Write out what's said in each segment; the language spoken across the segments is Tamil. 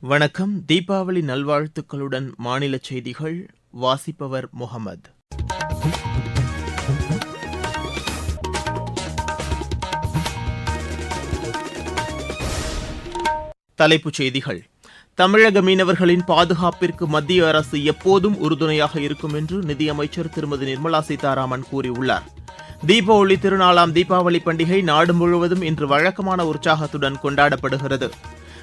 வணக்கம். தீபாவளி நல்வாழ்த்துக்களுடன் மாநில செய்திகள். வாசிப்பவர் முகமது. தலைப்புச் செய்திகள். தமிழக மீனவர்களின் பாதுகாப்பிற்கு மத்திய அரசு எப்போதும் உறுதுணையாக இருக்கும் என்று நிதியமைச்சர் திருமதி நிர்மலா சீதாராமன் கூறியுள்ளார். தீபாவளி திருநாளாம் தீபாவளி பண்டிகை நாடு முழுவதும் இன்று வழக்கமான உற்சாகத்துடன் கொண்டாடப்படுகிறது.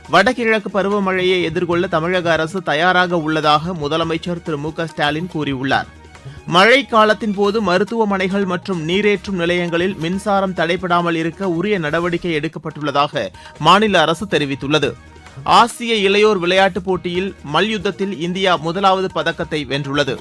வடகிழக்கு பருவமழையை எதிர்கொள்ள தமிழக அரசு தயாராக உள்ளதாக முதலமைச்சர் திரு மு ஸ்டாலின் கூறியுள்ளார். மழை காலத்தின் போது மருத்துவமனைகள் மற்றும் நீரேற்றும் நிலையங்களில் மின்சாரம் தடைபடாமல் இருக்க உரிய நடவடிக்கை எடுக்கப்பட்டுள்ளதாக மாநில அரசு தெரிவித்துள்ளது. ஆசிய இளையோர் விளையாட்டுப் போட்டியில் மல்யுத்தத்தில் இந்தியா முதலாவது பதக்கத்தை வென்றுள்ளது.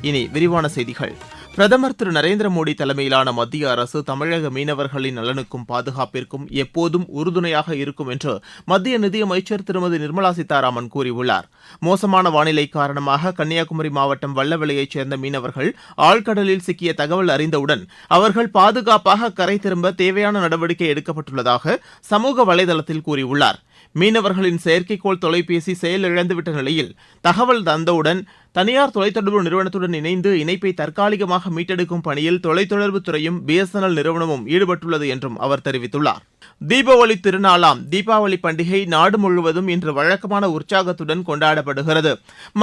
இனி விரிவான செய்திகள். பிரதமர் திரு நரேந்திர மோடி தலைமையிலான மத்திய அரசு தமிழக மீனவர்களின் நலனுக்கும் பாதுகாப்பிற்கும் எப்போதும் உறுதுணையாக இருக்கும் என்று மத்திய நிதியமைச்சர் திருமதி நிர்மலா சீதாராமன் கூறியுள்ளார். மோசமான வானிலை காரணமாக கன்னியாகுமரி மாவட்டம் வல்லவெளியைச் சேர்ந்த மீனவர்கள் ஆழ்கடலில் சிக்கிய தகவல் அறிந்தவுடன் அவர்கள் பாதுகாப்பாக கரை திரும்ப தேவையான நடவடிக்கை எடுக்கப்பட்டுள்ளதாக சமூக வலைதளத்தில் கூறியுள்ளார். மீனவர்களின் செயற்கைக்கோள் தொலைபேசி செயலிழந்துவிட்ட நிலையில் தகவல் தந்தவுடன் தனியார் தொலைத்தொடர்பு நிறுவனத்துடன் இணைந்து இணைப்பை தற்காலிகமாக மீட்டெடுக்கும் பணியில் தொலைத்தொடர்பு துறையும் பிஎஸ்என்எல் நிறுவனமும் ஈடுபட்டுள்ளது என்றும் அவர் தெரிவித்துள்ளார். தீபாவளி திருநாளாம் தீபாவளி பண்டிகை நாடு முழுவதும் இன்று வழக்கமான உற்சாகத்துடன் கொண்டாடப்படுகிறது.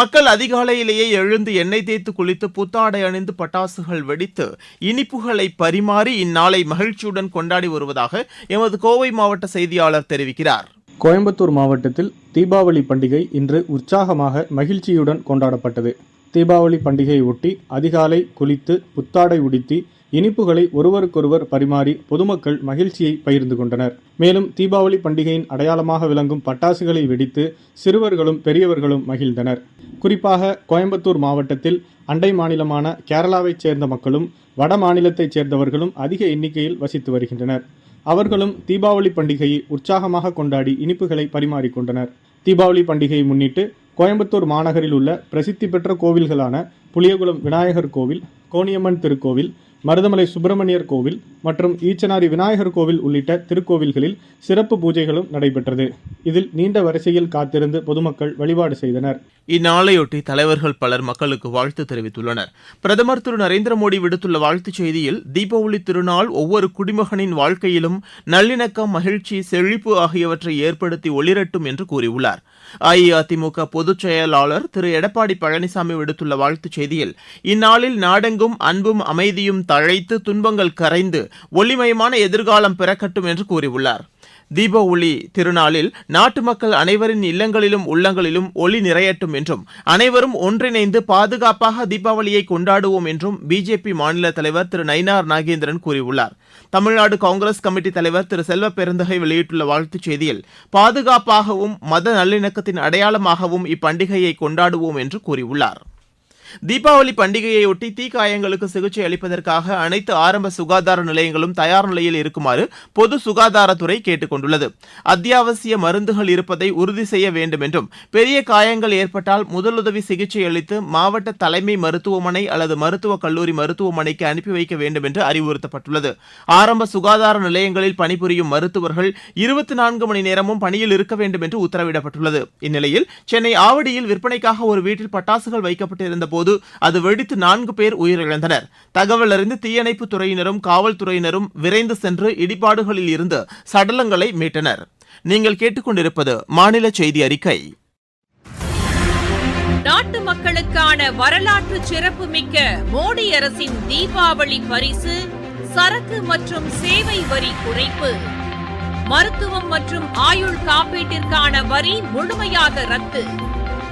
மக்கள் அதிகாலையிலேயே எழுந்து எண்ணெய் தேய்த்து குளித்து புத்தாடை அணிந்து பட்டாசுகள் வெடித்து இனிப்புகளை பரிமாறி இந்நாளை மகிழ்ச்சியுடன் கொண்டாடி வருவதாக எமது கோவை மாவட்ட செய்தியாளர் தெரிவிக்கிறார். கோயம்புத்தூர் மாவட்டத்தில் தீபாவளி பண்டிகை இன்று உற்சாகமாக மகிழ்ச்சியுடன் கொண்டாடப்பட்டது. தீபாவளி பண்டிகையை ஒட்டி அதிகாலை குளித்து புத்தாடை உடுத்தி இனிப்புகளை ஒருவருக்கொருவர் பரிமாறி பொதுமக்கள் மகிழ்ச்சியை பகிர்ந்து கொண்டனர். மேலும் தீபாவளி பண்டிகையின் அடையாளமாக விளங்கும் பட்டாசுகளை வெடித்து சிறுவர்களும் பெரியவர்களும் மகிழ்ந்தனர். குறிப்பாக கோயம்புத்தூர் மாவட்டத்தில் அண்டை மாநிலமான கேரளாவைச் சேர்ந்த மக்களும் வட மாநிலத்தைச் சேர்ந்தவர்களும் அதிக எண்ணிக்கையில் வசித்து வருகின்றனர். அவர்களும் தீபாவளி பண்டிகையை உற்சாகமாக கொண்டாடி இனிப்புகளை பரிமாறிக்கொண்டனர். தீபாவளி பண்டிகையை முன்னிட்டு கோயம்புத்தூர் மாநகரில் உள்ள பிரசித்தி பெற்ற கோவில்களான புளியகுளம் விநாயகர் கோவில் கோணியம்மன் திருக்கோவில் மருதமலை சுப்பிரமணியர் கோவில் மற்றும் ஈச்சனாரி விநாயகர் கோவில் உள்ளிட்ட திருக்கோவில்களில் சிறப்பு பூஜைகளும் நடைபெற்றது. இதில் நீண்ட வரிசையில் காத்திருந்து பொதுமக்கள் வழிபாடு செய்தனர். இந்நாளையொட்டி தலைவர்கள் பலர் மக்களுக்கு வாழ்த்து தெரிவித்துள்ளனர். பிரதமர் திரு நரேந்திர மோடி விடுத்துள்ள வாழ்த்துச் செய்தியில் தீபாவளி திருநாள் ஒவ்வொரு குடிமகனின் வாழ்க்கையிலும் நல்லிணக்கம் மகிழ்ச்சி செழிப்பு ஆகியவற்றை ஏற்படுத்தி ஒளிரட்டும் என்று கூறியுள்ளார். அஇஅதிமுக பொதுச் செயலாளர் திரு எடப்பாடி பழனிசாமி விடுத்துள்ள வாழ்த்துச் செய்தியில் இந்நாளில் நாடெங்கும் அன்பும் அமைதியும் தழைத்து துன்பங்கள் கரைந்து ஒளிமயமான எதிர்காலம் பிறக்கட்டும் என்று கூறியுள்ளார். தீப ஒளி திருநாளில் நாட்டு மக்கள் அனைவரின் இல்லங்களிலும் உள்ளங்களிலும் ஒளி நிறையட்டும் என்றும் அனைவரும் ஒன்றிணைந்து பாதுகாப்பாக தீபாவளியை கொண்டாடுவோம் என்றும் பிஜேபி மாநில தலைவர் திரு நயினார் நாகேந்திரன் கூறியுள்ளார். தமிழ்நாடு காங்கிரஸ் கமிட்டி தலைவர் திரு செல்வ பெருந்தகை வெளியிட்டுள்ள வாழ்த்துச் செய்தியில் பாதுகாப்பாகவும் மத நல்லிணக்கத்தின் அடையாளமாகவும் இப்பண்டிகையை கொண்டாடுவோம் என்று கூறியுள்ளார். தீபாவளி பண்டிகையையொட்டி தீக்காயங்களுக்கு சிகிச்சை அளிப்பதற்காக அனைத்து ஆரம்ப சுகாதார நிலையங்களும் தயார் நிலையில் இருக்குமாறு பொது சுகாதாரத்துறை கேட்டுக் கொண்டுள்ளது அத்தியாவசிய மருந்துகள் இருப்பதை உறுதி செய்ய வேண்டும் என்றும் பெரிய காயங்கள் ஏற்பட்டால் முதலுதவி சிகிச்சை அளித்து மாவட்ட தலைமை மருத்துவமனை அல்லது மருத்துவக் கல்லூரி மருத்துவமனைக்கு அனுப்பி வைக்க வேண்டும் என்று அறிவுறுத்தப்பட்டுள்ளது. ஆரம்ப சுகாதார நிலையங்களில் பணிபுரியும் மருத்துவர்கள் இருபத்தி நான்கு மணி நேரமும் பணியில் இருக்க வேண்டும் என்று உத்தரவிடப்பட்டுள்ளது. இந்நிலையில் சென்னை ஆவடியில் விற்பனைக்காக ஒரு வீட்டில் பட்டாசுகள் வைக்கப்பட்டிருந்த போது போது அது வெடித்து நான்கு பேர் உயிரிழந்தனர். தகவல் அறிந்து தீயணைப்பு துறையினரும் காவல்துறையினரும் விரைந்து சென்று இடிபாடுகளில் இருந்து சடலங்களை மீட்டனர். நீங்கள் கேட்டுக்கொண்டிருப்பது மாநில செய்தி அறிக்கை. நாட்டு மக்களுக்கான வரலாற்று சிறப்புமிக்க மோடி அரசின் தீபாவளி பரிசு சரக்கு மற்றும் சேவை வரி குறைப்பு. மருத்துவம் மற்றும் ஆயுள் காப்பீட்டிற்கான வரி முழுமையாக ரத்து.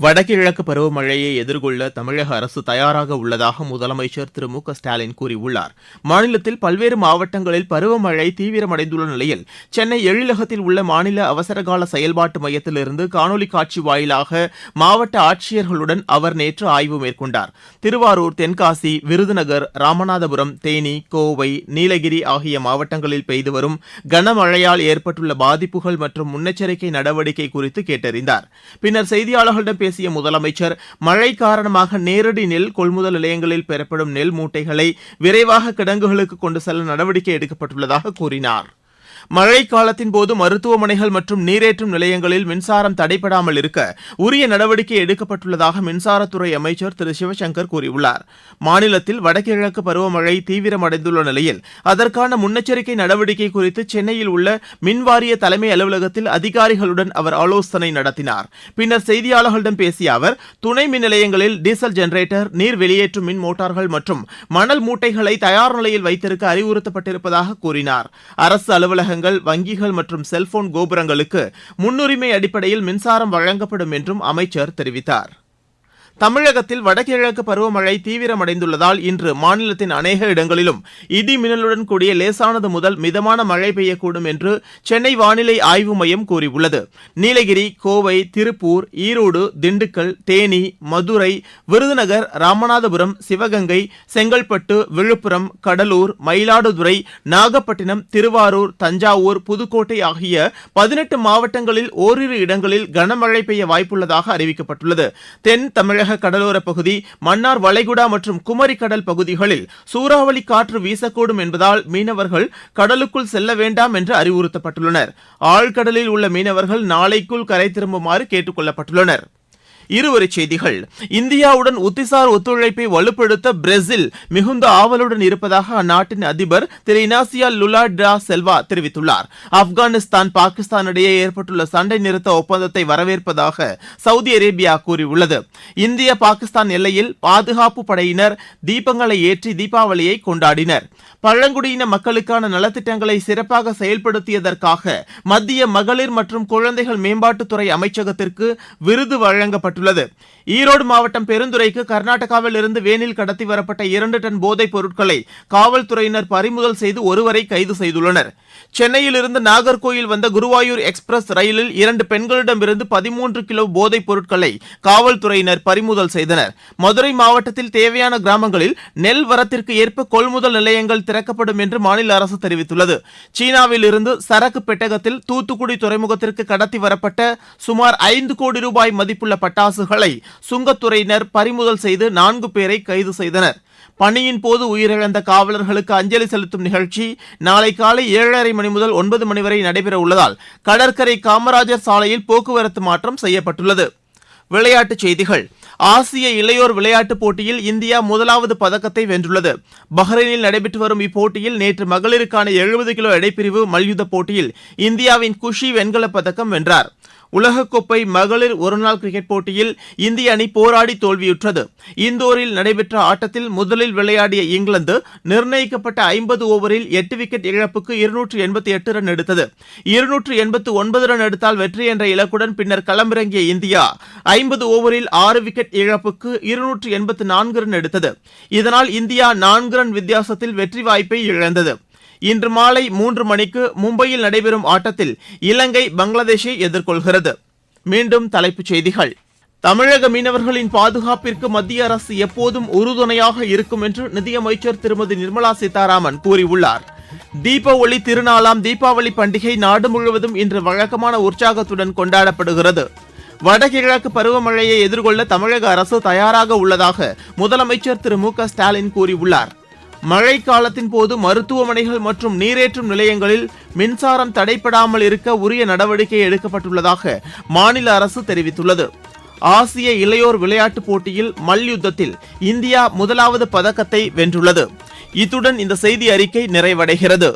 வடகிழக்கு பருவமழையை எதிர்கொள்ள தமிழக அரசு தயாராக உள்ளதாக முதலமைச்சர் திரு மு க ஸ்டாலின் கூறியுள்ளார். மாநிலத்தில் பல்வேறு மாவட்டங்களில் பருவமழை தீவிரமடைந்துள்ள நிலையில் சென்னை எழிலகத்தில் உள்ள மாநில அவசரகால செயல்பாட்டு மையத்திலிருந்து காணொலி காட்சி வாயிலாக மாவட்ட ஆட்சியர்களுடன் அவர் நேற்று ஆய்வு மேற்கொண்டார். திருவாரூர் தென்காசி விருதுநகர் ராமநாதபுரம் தேனி கோவை நீலகிரி ஆகிய மாவட்டங்களில் பெய்து வரும் கனமழையால் ஏற்பட்டுள்ள பாதிப்புகள் மற்றும் முன்னெச்சரிக்கை நடவடிக்கை குறித்து கேட்டறிந்தார். பின்னர் செய்தியாளர்களிடம் பேசிய முதலமைச்சர் மழை காரணமாக நேரடி நெல் கொள்முதல் நிலையங்களில் பெறப்படும் நெல் மூட்டைகளை விரைவாக கிடங்குகளுக்கு கொண்டு செல்ல நடவடிக்கை எடுக்கப்பட்டுள்ளதாக கூறினார். மழை காலத்தின் போது மருத்துவமனைகள் மற்றும் நீரேற்றும் நிலையங்களில் மின்சாரம் தடைபடாமல் இருக்க உரிய நடவடிக்கை எடுக்கப்பட்டுள்ளதாக மின்சாரத்துறை அமைச்சர் திரு சிவசங்கர் கூறியுள்ளார். மாநிலத்தில் வடகிழக்கு பருவமழை தீவிரமடைந்துள்ள நிலையில் அதற்கான முன்னெச்சரிக்கை நடவடிக்கை குறித்து சென்னையில் உள்ள மின்வாரிய தலைமை அலுவலகத்தில் அதிகாரிகளுடன் அவர் ஆலோசனை நடத்தினார். பின்னர் செய்தியாளர்களிடம் பேசிய அவர் துணை மின் நிலையங்களில் டீசல் ஜெனரேட்டர் நீர் வெளியேற்றும் மின் மோட்டார்கள் மற்றும் மணல் மூட்டைகளை தயார் நிலையில் வைத்திருக்க அறிவுறுத்தப்பட்டிருப்பதாக கூறினார். அரசு அலுவலகங்கள் வங்கிகள் மற்றும் செல்போன் கோபுரங்களுக்கு முன்னுரிமை அடிப்படையில் மின்சாரம் வழங்கப்படும் என்றும் அமைச்சர் தெரிவித்தார். தமிழகத்தில் வடகிழக்கு பருவமழை தீவிரமடைந்துள்ளதால் இன்று மாநிலத்தின் அநேக இடங்களிலும் இடி மின்னலுடன் கூடிய லேசானது முதல் மிதமான மழை பெய்யக்கூடும் என்று சென்னை வானிலை ஆய்வு மையம் கூறியுள்ளது. நீலகிரி கோவை திருப்பூர் ஈரோடு திண்டுக்கல் தேனி மதுரை விருதுநகர் ராமநாதபுரம் சிவகங்கை செங்கல்பட்டு விழுப்புரம் கடலூர் மயிலாடுதுறை நாகப்பட்டினம் திருவாரூர் தஞ்சாவூர் புதுக்கோட்டை ஆகிய பதினெட்டு மாவட்டங்களில் ஓரிரு இடங்களில் கனமழை பெய்ய வாய்ப்புள்ளதாக அறிவிக்கப்பட்டுள்ளது. தென் தமிழக கடலோர பகுதி மன்னார் வளைகுடா மற்றும் குமரி கடல் பகுதிகளில் சூறாவளி காற்று வீசக்கூடும் என்பதால் மீனவர்கள் கடலுக்குள் செல்ல வேண்டாம் என்று அறிவுறுத்தப்பட்டுள்ளனர். ஆழ்கடலில் உள்ள மீனவர்கள் நாளைக்குள் கரை திரும்புமாறு கேட்டுக் கொள்ளப்பட்டுள்ளனா் இருவரிச் செய்திகள். இந்தியாவுடன் உத்திசார் ஒத்துழைப்பை வலுப்படுத்த பிரேசில் மிகுந்த ஆவலுடன் இருப்பதாக அந்நாட்டின் அதிபர் திரு இனாசியா லுலா டா செல்வா தெரிவித்துள்ளார். ஆப்கானிஸ்தான் பாகிஸ்தான் இடையே ஏற்பட்டுள்ள சண்டை நிறுத்த ஒப்பந்தத்தை வரவேற்பதாக சவுதி அரேபியா கூறியுள்ளது. இந்திய பாகிஸ்தான் எல்லையில் பாதுகாப்பு படையினர் தீபங்களை ஏற்றி தீபாவளியை கொண்டாடினர். பழங்குடியின மக்களுக்கான நலத்திட்டங்களை சிறப்பாக செயல்படுத்தியதற்காக மத்திய மகளிர் மற்றும் குழந்தைகள் மேம்பாட்டுத்துறை அமைச்சகத்திற்கு விருது வெளியிட்டுள்ளது ஈரோடு மாவட்டம் பெருந்துறைக்கு கர்நாடகாவில் இருந்து வேனில் கடத்தி வரப்பட்ட இரண்டு டன் போதைப் பொருட்களை காவல்துறையினர் பறிமுதல் செய்து ஒருவரை கைது செய்துள்ளனர். சென்னையிலிருந்து நாகர்கோயில் வந்த குருவாயூர் எக்ஸ்பிரஸ் ரயிலில் இரண்டு பெண்களிடமிருந்து பதிமூன்று கிலோ போதைப் பொருட்களை காவல்துறையினர் பறிமுதல் செய்தனர். மதுரை மாவட்டத்தில் தேவையான கிராமங்களில் நெல் வரத்திற்கு ஏற்ப கொள்முதல் நிலையங்கள் திறக்கப்படும் என்று மாநில அரசு தெரிவித்துள்ளது. சீனாவில் இருந்து சரக்கு பெட்டகத்தில் தூத்துக்குடி துறைமுகத்திற்கு கடத்தி வரப்பட்ட சுமார் ஐந்து கோடி ரூபாய் மதிப்புள்ள பட்டாசுகளை சுங்கத்துறையினர் பறிமுதல் செய்து நான்கு பேரை கைது செய்தனர். பணியின் போது உயிரிழந்த காவலர்களுக்கு அஞ்சலி செலுத்தும் நிகழ்ச்சி நாளை காலை ஏழரை மணி முதல் ஒன்பது மணி வரை நடைபெற உள்ளதால் கடற்கரை காமராஜர் சாலையில் போக்குவரத்து மாற்றம் செய்யப்பட்டுள்ளது. விளையாட்டுச் செய்திகள். ஆசிய இளையோர் விளையாட்டுப் போட்டியில் இந்தியா முதலாவது பதக்கத்தை வென்றுள்ளது. பஹ்ரைனில் நடைபெற்று வரும் இப்போட்டியில் நேற்று மகளிருக்கான எழுபது கிலோ எடைப்பிரிவு மல்யுத்த போட்டியில் இந்தியாவின் குஷி வெண்கலப் பதக்கம் வென்றார். உலகக்கோப்பை மகளிர் ஒருநாள் கிரிக்கெட் போட்டியில் இந்திய அணி போராடி தோல்வியுற்றது. இந்தோரில் நடைபெற்ற ஆட்டத்தில் முதலில் விளையாடிய இங்கிலாந்து நிர்ணயிக்கப்பட்ட ஐம்பது ஓவரில் எட்டு விக்கெட் இழப்புக்கு இருநூற்று எண்பத்தி எட்டு ரன் எடுத்தது. இருநூற்று எண்பத்து ஒன்பது ரன் எடுத்தால் வெற்றி என்ற இலக்குடன் பின்னர் களமிறங்கிய இந்தியா ஐம்பது ஓவரில் ஆறு விக்கெட் இழப்புக்கு இருநூற்று எண்பத்து நான்கு ரன் எடுத்தது. இதனால் இந்தியா நான்கு ரன் வித்தியாசத்தில் வெற்றி வாய்ப்பை இழந்தது. இன்று மாலை மூன்று மணிக்கு மும்பையில் நடைபெறும் ஆட்டத்தில் இலங்கை பங்களாதேஷை எதிர்கொள்கிறது. மீண்டும் தலைப்புச் செய்திகள். தமிழக மீனவர்களின் பாதுகாப்பிற்கு மத்திய அரசு எப்போதும் உறுதுணையாக இருக்கும் என்று நிதியமைச்சர் திருமதி நிர்மலா சீதாராமன் கூறியுள்ளார். தீப ஒளி திருநாளாம் தீபாவளி பண்டிகை நாடு முழுவதும் இன்று வழக்கமான உற்சாகத்துடன் கொண்டாடப்படுகிறது. வடகிழக்கு பருவமழையை எதிர்கொள்ள தமிழக அரசு தயாராக உள்ளதாக முதலமைச்சர் திரு மு க ஸ்டாலின் கூறியுள்ளார். மழை காலத்தின் போது மருத்துவமனைகள் மற்றும் நீரேற்றும் நிலையங்களில் மின்சாரம் தடைப்படாமல் இருக்க உரிய நடவடிக்கை எடுக்கப்பட்டுள்ளதாக மாநில அரசு தெரிவித்துள்ளது. ஆசிய இளையோர் விளையாட்டுப் போட்டியில் மல்யுத்தத்தில் இந்தியா முதலாவது பதக்கத்தை வென்றுள்ளது. இத்துடன் இந்த செய்தி அறிக்கை நிறைவடைகிறது.